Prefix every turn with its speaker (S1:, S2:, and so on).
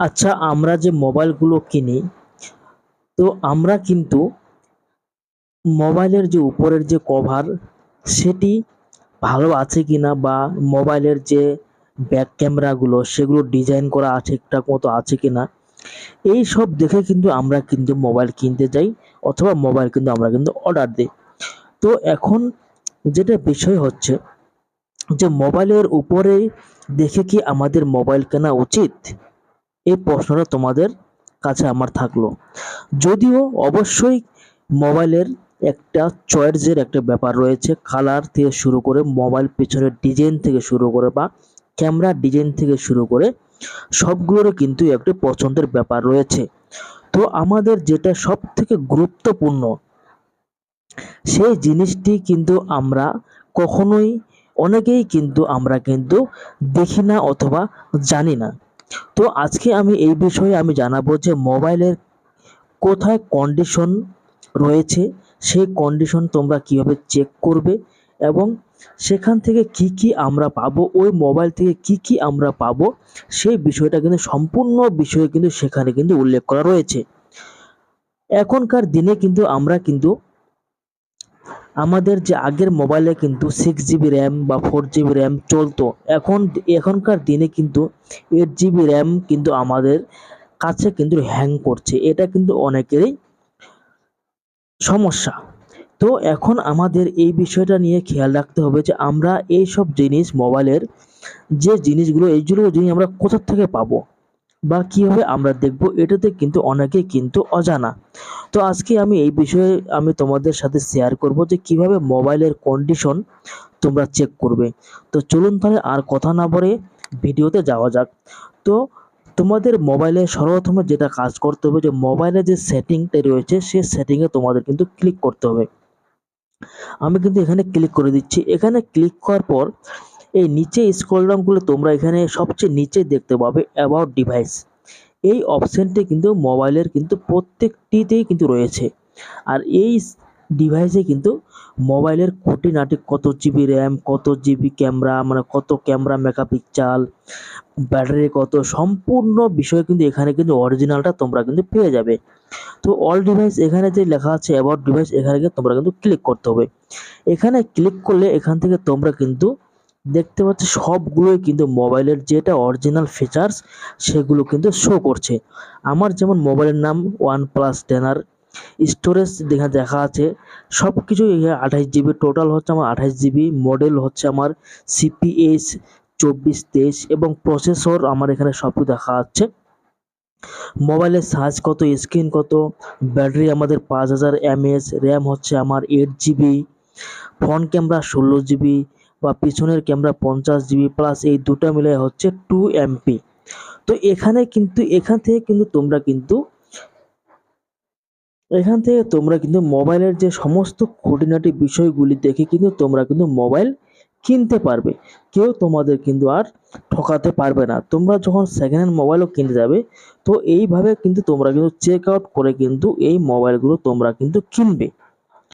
S1: আচ্ছা আমরা যে মোবাইলগুলো কিনি, তো আমরা কিন্তু মোবাইলের যে উপরের যে কভার সেটি ভালো আছে কিনা বা মোবাইলের যে ব্যাক ক্যামেরাগুলো সেগুলো ডিজাইন করা ঠিকঠাক মতো আছে কিনা, এই সব দেখে কিন্তু আমরা কিন্তু মোবাইল কিনতে যাই, অথবা মোবাইল কিন্তু আমরা কিন্তু অর্ডার দিই। তো এখন যেটা বিষয় হচ্ছে যে মোবাইলের উপরে দেখে কি আমাদের মোবাইল কেনা উচিত? এই প্রশ্নটা তোমাদের কাছে আমার থাকল। যদিও অবশ্যই মোবাইলের একটা চয়েসের একটা ব্যাপার রয়েছে কালার থেকে শুরু করে মোবাইল পেছনের ডিজাইন থেকে শুরু করে বা ক্যামেরা ডিজাইন থেকে শুরু করে সবগুলোরও কিন্তু একটা পছন্দের ব্যাপার রয়েছে। তো আমাদের যেটা সব থেকে গুরুত্বপূর্ণ, সেই জিনিসটি কিন্তু আমরা কখনোই, অনেকেই কিন্তু আমরা কিন্তু দেখি না অথবা জানি না। তো আজকে আমি এই বিষয়ে আমি জানাব যে মোবাইলের কোথায় কন্ডিশন রয়েছে, সেই কন্ডিশন তোমরা কীভাবে চেক করবে এবং সেখান থেকে কি কি আমরা পাবো, ওই মোবাইল থেকে কি কি আমরা পাবো, সেই বিষয়টা কিন্তু সম্পূর্ণ বিষয়ে কিন্তু সেখানে কিন্তু উল্লেখ করা রয়েছে। এখনকার দিনে কিন্তু আমরা কিন্তু আমাদের যে আগের মোবাইলে কিন্তু সিক্স জিবি র্যাম বা ফোর জিবি র্যাম চলতো। এখন, এখনকার দিনে কিন্তু এইট জিবি র্যাম কিন্তু আমাদের কাছে কিন্তু হ্যাং করছে। এটা কিন্তু অনেকেরই সমস্যা। তো এখন আমাদের এই বিষয়টা নিয়ে খেয়াল রাখতে হবে যে আমরা এই সব জিনিস মোবাইলের যে জিনিসগুলো এইগুলো জিনিস আমরা কোথা থেকে পাবো? বা কীভাবে আমরা দেখব এটাতে কিন্তু অনেকেই কিন্তু অজানা। তো আজকে আমি এই বিষয়ে আমি তোমাদের সাথে শেয়ার করব যে কীভাবে মোবাইলের কন্ডিশন তোমরা চেক করবে। তো চলুন তাহলে আর কথা না বলে ভিডিওতে যাওয়া যাক। তো তোমাদের মোবাইলে সর্বপ্রথমে যেটা কাজ করতে হবে যে মোবাইলে যে সেটিংটা রয়েছে, সেই সেটিংয়ে তোমাদের কিন্তু ক্লিক করতে হবে। আমি কিন্তু এখানে ক্লিক করে দিচ্ছি। এখানে ক্লিক করার পর এই নিচে স্ক্রল ডাউন করলে তোমরা এখানে সবচেয়ে নিচে দেখতে পাবে অ্যাবাউট ডিভাইস এই অপশানটি কিন্তু মোবাইলের কিন্তু প্রত্যেকটিতেই কিন্তু রয়েছে। আর এই ডিভাইসে কিন্তু মোবাইলের খুঁটিনাটি কত জিবি র্যাম কত জিবি ক্যামেরা মানে কত ক্যামেরা মেগাপিক্সেল ব্যাটারি কত, সম্পূর্ণ বিষয় কিন্তু এখানে কিন্তু অরিজিনালটা তোমরা কিন্তু পেয়ে যাবে। তো অল ডিভাইস এখানে যে লেখা আছে অ্যাবাউট ডিভাইস এখানে তোমরা কিন্তু ক্লিক করতে হবে। এখানে ক্লিক করলে এখান থেকে তোমরা কিন্তু দেখতে পাচ্ছি সবগুলোই কিন্তু মোবাইলের যেটা অরিজিনাল ফিচার্স সেগুলো কিন্তু শো করছে। আমার যেমন মোবাইলের নাম ওয়ান প্লাস টেনার স্টোরেজ দেখা দেখা আছে সব কিছুই আঠাশ জিবি টোটাল হচ্ছে আমার আঠাশ জিবি মডেল হচ্ছে আমার সিপিএস চব্বিশ, তেইশ এবং প্রসেসর আমার এখানে সব দেখা যাচ্ছে মোবাইলের সাইজ কত স্ক্রিন কত ব্যাটারি আমাদের পাঁচ হাজার এমএস র্যাম হচ্ছে আমার এইট জিবি ফ্রন্ট ক্যামেরা ষোলো জিবি বা পিছনের ক্যামেরা পঞ্চাশ জিবি প্লাস এই দুটো মিলে হচ্ছে টু এমপি তো এখানে কিন্তু, এখান থেকে কিন্তু তোমরা কিন্তু, এখান থেকে তোমরা কিন্তু মোবাইলের যে সমস্ত খুঁটিনাটি বিষয়গুলি দেখে কিন্তু তোমরা কিন্তু মোবাইল কিনতে পারবে। কেউ তোমাদের কিন্তু আর ঠকাতে পারবে না। তোমরা যখন সেকেন্ড হ্যান্ড মোবাইলও কিনতে যাবে, তো এইভাবে কিন্তু তোমরা কিন্তু চেক আউট করে কিন্তু এই মোবাইলগুলো তোমরা কিন্তু কিনবে।